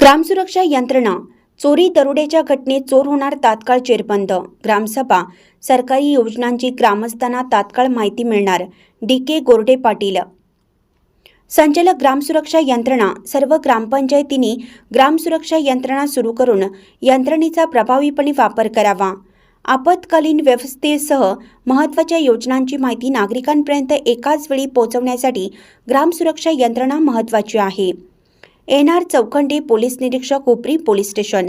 ग्रामसुरक्षा यंत्रणा. चोरी दरोड्याच्या घटनेत चोर होणार तात्काळ चेरबंद ग्रामसभा. सरकारी योजनांची ग्रामस्थांना तात्काळ माहिती मिळणार. D K Gorde Patil. संचालक ग्रामसुरक्षा यंत्रणा. सर्व ग्रामपंचायतींनी ग्रामसुरक्षा यंत्रणा सुरू करून यंत्रणेचा प्रभावीपणे वापर करावा. आपत्कालीन व्यवस्थेसह महत्त्वाच्या योजनांची माहिती नागरिकांपर्यंत एकाच वेळी पोहोचवण्यासाठी ग्रामसुरक्षा यंत्रणा महत्त्वाची आहे. एन आर चौखंडी पोलीस निरीक्षक उपरी पोलीस स्टेशन.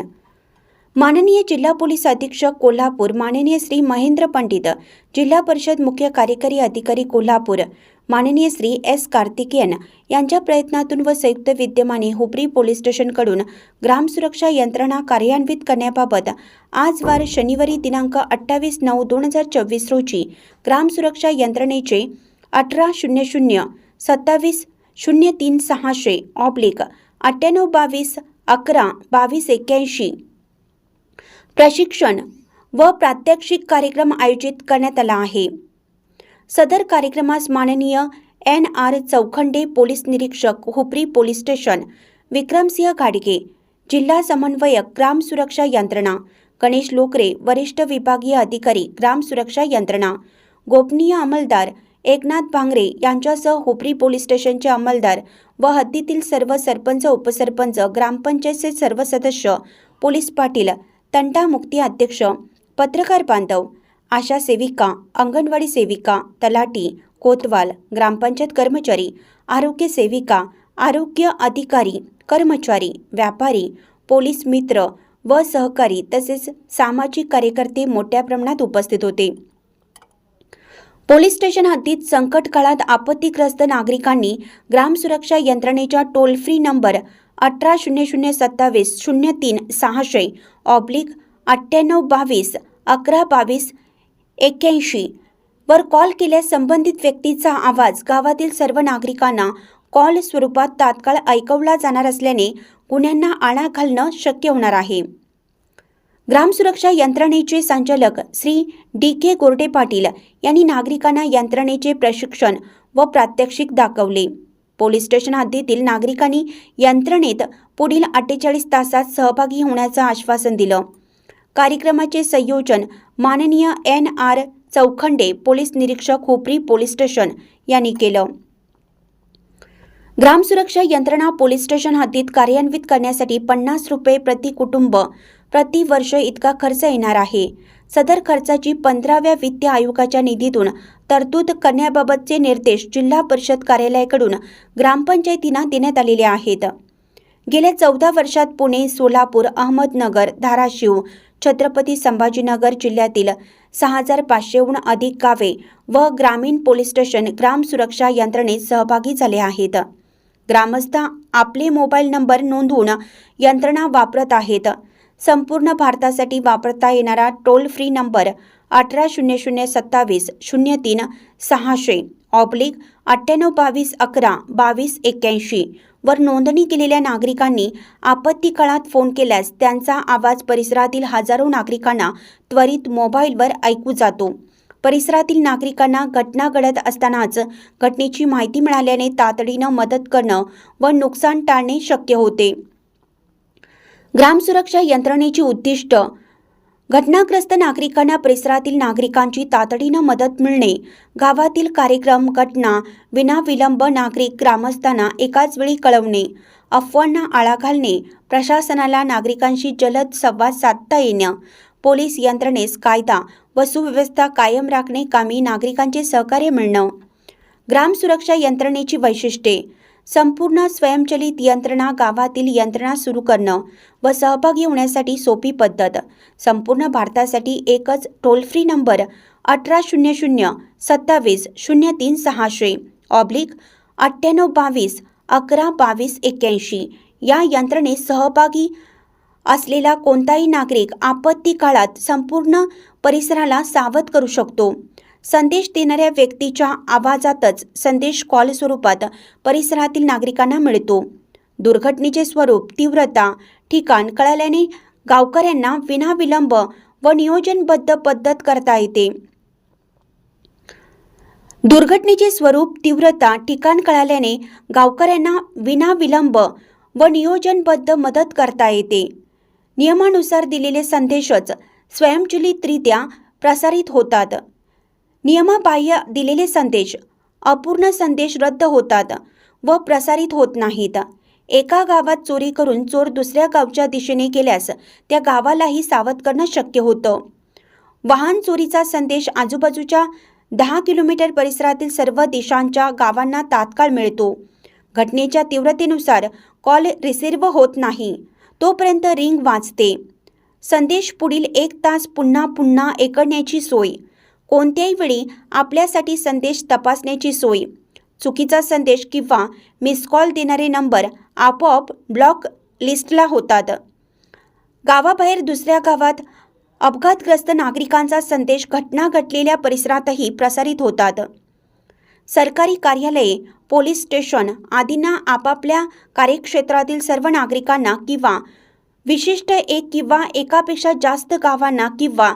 माननीय जिल्हा पोलीस अधीक्षक कोल्हापूर माननीय श्री महेंद्र पंडित जिल्हा परिषद मुख्य कार्यकारी अधिकारी कोल्हापूर माननीय श्री एस कार्तिकेयन यांच्या प्रयत्नातून व संयुक्त विद्यमाने हुपरी पोलीस स्टेशनकडून ग्रामसुरक्षा यंत्रणा कार्यान्वित करण्याबाबत आज वार शनिवारी दिनांक अठ्ठावीस नऊ दोन हजार चोवीस रोजी ग्रामसुरक्षा यंत्रणेचे अठरा शून्य शून्य सत्तावीस शून्य तीन सहाशे ऑब्लिक अठ्ठ्याण्णव बावीस अकरा बावीस एक्क्याऐंशी. प्रशिक्षण व प्रात्यक्षिक कार्यक्रम आयोजित करण्यात आला आहे. सदर कार्यक्रमास माननीय एन आर चौखंडे पोलीस निरीक्षक हुपरी पोलीस स्टेशन विक्रमसिंह घाडगे जिल्हा समन्वयक ग्राम सुरक्षा यंत्रणा गणेश लोकरे वरिष्ठ विभागीय अधिकारी ग्राम सुरक्षा यंत्रणा गोपनीय अंमलदार एकनाथ भांगरे यांच्यासह हुपरी पोलीस स्टेशनचे अंमलदार व हद्दीतील सर्व सरपंच उपसरपंच ग्रामपंचायतचे सर्व सदस्य पोलीस पाटील तंटा मुक्ती अध्यक्ष पत्रकार बांधव आशा सेविका अंगणवाडी सेविका तलाटी कोतवाल ग्रामपंचायत कर्मचारी आरोग्य सेविका आरोग्य अधिकारी कर्मचारी व्यापारी पोलीस मित्र व सहकारी तसेच सामाजिक कार्यकर्ते मोठ्या प्रमाणात उपस्थित होते. पोलीस स्टेशन हद्दीत संकट काळात आपत्तीग्रस्त नागरिकांनी ग्रामसुरक्षा यंत्रणेच्या टोल फ्री नंबर अठरा शून्य शून्य सत्तावीस शून्य तीन सहाशे ऑब्लिक अठ्ठ्याण्णव बावीस अकरा बावीस एक्क्याऐंशी वर कॉल केल्यास संबंधित व्यक्तीचा आवाज गावातील सर्व नागरिकांना कॉल स्वरूपात तात्काळ ऐकवला जाणार असल्याने गुन्ह्यांना आळा घालणं शक्य होणार आहे. ग्रामसुरक्षा यंत्रणेचे संचालक श्री डी के कोरटे पाटील यांनी नागरिकांना यंत्रणेचे प्रशिक्षण व प्रात्यक्षिक दाखवले. पोलीस स्टेशन हद्दीतील नागरिकांनी यंत्रणेत पुढील अठ्ठेचाळीस तासात सहभागी होण्याचं आश्वासन दिलं. कार्यक्रमाचे संयोजन माननीय एन आर चौखंडे पोलीस निरीक्षक खोपरी पोलीस स्टेशन यांनी केलं. ग्रामसुरक्षा यंत्रणा पोलीस स्टेशन हद्दीत कार्यान्वित करण्यासाठी पन्नास रुपये प्रति कुटुंब प्रतिवर्ष इतका खर्च येणार आहे. सदर खर्चाची पंधराव्या वित्त आयोगाच्या निधीतून तरतूद करण्याबाबतचे निर्देश जिल्हा परिषद कार्यालयाकडून ग्रामपंचायतींना देण्यात आलेले आहेत. गेल्या चौदा वर्षात पुणे सोलापूर अहमदनगर धाराशिव छत्रपती संभाजीनगर जिल्ह्यातील सहा हजार पाचशेहून अधिक गावे व ग्रामीण पोलीस स्टेशन ग्राम सुरक्षा यंत्रणेत सहभागी झाले आहेत. ग्रामस्थ आपले मोबाईल नंबर नोंदवून यंत्रणा वापरत आहेत. संपूर्ण भारतासाठी वापरता येणारा टोल फ्री नंबर अठरा शून्य शून्य सत्तावीस शून्य तीन सहाशे ऑब्लिक अठ्ठ्याण्णव बावीस अकरा बावीस एक्क्याऐंशी वर नोंदणी केलेल्या नागरिकांनी आपत्ती काळात फोन केल्यास त्यांचा आवाज परिसरातील हजारो नागरिकांना त्वरित मोबाईलवर ऐकू जातो. परिसरातील नागरिकांना घटना घडत असतानाच घटनेची माहिती मिळाल्याने तातडीनं मदत करणं व नुकसान टाळणे शक्य होते. ग्रामसुरक्षा यंत्रणेची उद्दिष्ट घटनाग्रस्त नागरिकांना परिसरातील नागरिकांची तातडीनं मदत मिळणे गावातील कार्यक्रम घटना विनाविलंब नागरिक ग्रामस्थांना एकाच वेळी कळवणे अफवांना आळा घालणे प्रशासनाला नागरिकांशी जलद संवाद साधता येणं पोलीस यंत्रणेस कायदा व सुव्यवस्था कायम राखणे कामी नागरिकांचे सहकार्य मिळणं. ग्राम सुरक्षा यंत्रणेची वैशिष्ट्ये संपूर्ण स्वयंचलित यंत्रणा गावातील यंत्रणा सुरू करणं व सहभागी होण्यासाठी सोपी पद्धत. संपूर्ण भारतासाठी एकच टोल फ्री नंबर अठरा शून्य शून्य सत्तावीस शून्य तीन सहाशे ऑब्लिक अठ्ठ्याण्णव बावीस अकरा बावीस एक्क्याऐंशी या यंत्रणेत सहभागी असलेला कोणताही नागरिक आपत्ती काळात संपूर्ण परिसराला सावध करू शकतो. संदेश देणाऱ्या व्यक्तीच्या आवाजातच संदेश कॉल स्वरूपात परिसरातील नागरिकांना मिळतो. दुर्घटनेचे स्वरूप तीव्रता ठिकाण कळाल्याने गावकऱ्यांना विनाविलंब व नियोजनबद्ध पद्धत करता येते. दुर्घटनेचे स्वरूप तीव्रता ठिकाण कळाल्याने गावकऱ्यांना विनाविलंब व नियोजनबद्ध मदत करता येते. नियमानुसार दिलेले संदेशच स्वयंचलितरित्या प्रसारित होतात. नियमाबाह्य दिलेले संदेश अपूर्ण संदेश रद्द होतात व प्रसारित होत नाहीत. एका गावात चोरी करून चोर दुसऱ्या गावच्या दिशेने गेल्यास त्या गावालाही सावध करणं शक्य होतं. वाहन चोरीचा संदेश आजूबाजूच्या दहा किलोमीटर परिसरातील सर्व देशांच्या गावांना तात्काळ मिळतो. घटनेच्या तीव्रतेनुसार कॉल रिसिव्ह होत नाही. तोपर्यंत रिंग वाजते. संदेश पुढील एक तास पुन्हा पुन्हा ऐकण्याची सोय कोणत्याही वेळी आपल्यासाठी संदेश तपासण्याची सोय चुकीचा संदेश किंवा मिस कॉल देणारे नंबर आपोआप ब्लॉक लिस्टला होतात. गावाबाहेर दुसऱ्या गावात अपघातग्रस्त नागरिकांचा संदेश घटना घडलेल्या परिसरातही प्रसारित होतात. सरकारी कार्यालये पोलीस स्टेशन आदींना आपापल्या कार्यक्षेत्रातील सर्व नागरिकांना किंवा विशिष्ट एक किंवा एकापेक्षा जास्त गावांना किंवा